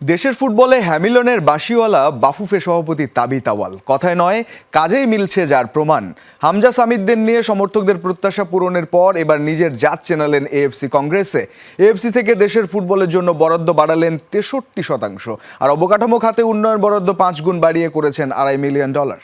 দেশের ফুটবলে হ্যামিলনের বাসিওয়ালা বাফুফে সভাপতি তাবি তাওয়াল কথায় নয়, কাজেই মিলছে যার প্রমাণ। হামজা সামিদদের নিয়ে সমর্থকদের প্রত্যাশা পূরণের পর এবার নিজের জাত চেনালেন এএফসি কংগ্রেসে। এএফসি থেকে দেশের ফুটবলের জন্য বরাদ্দ বাড়ালেন তেষট্টি শতাংশ। আর অবকাঠামো খাতে উন্নয়ন বরাদ্দ পাঁচ গুণ বাড়িয়ে করেছেন আড়াই মিলিয়ন ডলার।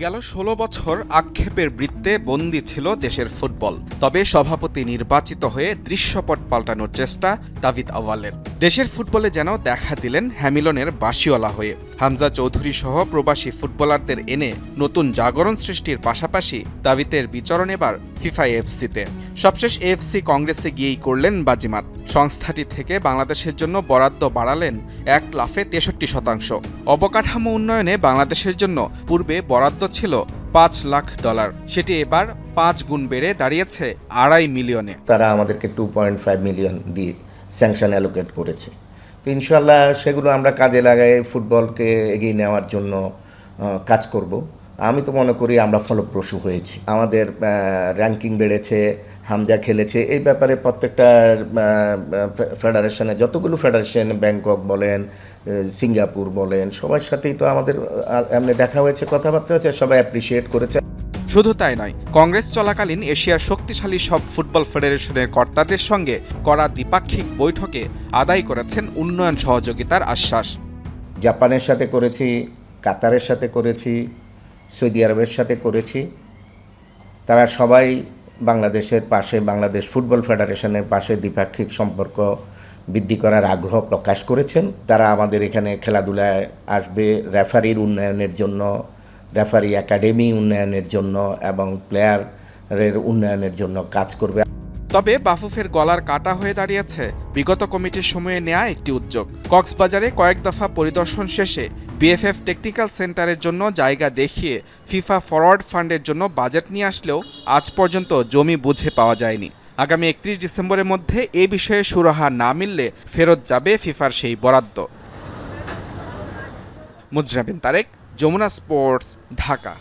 গেল ষোলো বছর আক্ষেপের বৃত্তে বন্দী ছিল দেশের ফুটবল। তবে সভাপতি নির্বাচিত হয়ে দৃশ্যপট পাল্টানোর চেষ্টা দাভিদ আওয়ালের দেশের ফুটবলে যেন দেখা দিলেন হ্যামিলনের বাসিওয়ালা হয়ে। হামজা চৌধুরী সহ প্রবাসী ফুটবলারদের এনে নতুন জাগরণ সৃষ্টির পাশাপাশি দাবিতের বিচরণ এবার ফিফা এফসিতে। সবশেষ এফসি কংগ্রেসে গিয়েই করলেন বাজিমাত। সংস্থাটি থেকে বাংলাদেশের জন্য বরাদ্দ বাড়ালেন এক লাফে তেষট্টি শতাংশ। অবকাঠামো উন্নয়নে বাংলাদেশের জন্য পূর্বে বরাদ্দ ছিল পাঁচ লাখ ডলার। সেটি এবার পাঁচ গুণ বেড়ে দাঁড়িয়েছে আড়াই মিলিয়নে। তারা আমাদেরকে টু পয়েন্ট ফাইভ মিলিয়ন দিয়ে স্যাংশন অ্যালোকেট করেছে। তো ইনশাল্লাহ সেগুলো আমরা কাজে লাগাই ফুটবলকে এগিয়ে নেওয়ার জন্য কাজ করব। আমি তো মনে করি আমরা ফলপ্রসূ হয়েছি। আমাদের র্যাঙ্কিং বেড়েছে, হামজা খেলেছে। এই ব্যাপারে প্রত্যেকটা ফেডারেশনে যতগুলো ফেডারেশন ব্যাংকক বলেন সিঙ্গাপুর বলেন, সবার সাথেই তো আমাদের এমনি দেখা হয়েছে, কথাবার্তা হয়েছে, সবাই অ্যাপ্রিসিয়েট করেছে। শুধু তাই নয়, কংগ্রেস চলাকালীন এশিয়ার শক্তিশালী সব ফুটবল ফেডারেশনের কর্তাদের সঙ্গে করা দ্বিপাক্ষিক বৈঠকে আদায় করেছেন উন্নয়ন সহযোগিতার আশ্বাস। জাপানের সাথে করেছি, কাতারের সাথে করেছি, সৌদি আরবের সাথে করেছি। তারা সবাই বাংলাদেশের পাশে, বাংলাদেশ ফুটবল ফেডারেশনের পাশে দ্বিপাক্ষিক সম্পর্ক বৃদ্ধি করার আগ্রহ প্রকাশ করেছেন। তারা আমাদের এখানে খেলাধুলায় আসবে, রেফারির উন্নয়নের জন্য রেফারি একাডেমি উন্নয়নের জন্য এবং প্লেয়ারের উন্নয়নের জন্য কাজ করবে। তবে বাফুফের গলার কাটা হয়ে দাঁড়িয়েছে বিগত কমিটির সময়ে নেয়া একটি উদ্যোগ। কক্সবাজারে কয়েক দফা পরিদর্শন শেষে বিএফএফ টেকনিক্যাল সেন্টারের জন্য জায়গা দেখিয়ে ফিফা ফরওয়ার্ড ফান্ডের জন্য বাজেট নিয়ে আসলেও আজ পর্যন্ত জমি বুঝে পাওয়া যায়নি। আগামী একত্রিশ ডিসেম্বরের মধ্যে এ বিষয়ে সুরাহা না মিললে ফেরত যাবে ফিফার সেই বরাদ্দ। মুজরাবিন তারেক যমুনা স্পোর্টস ঢাকা।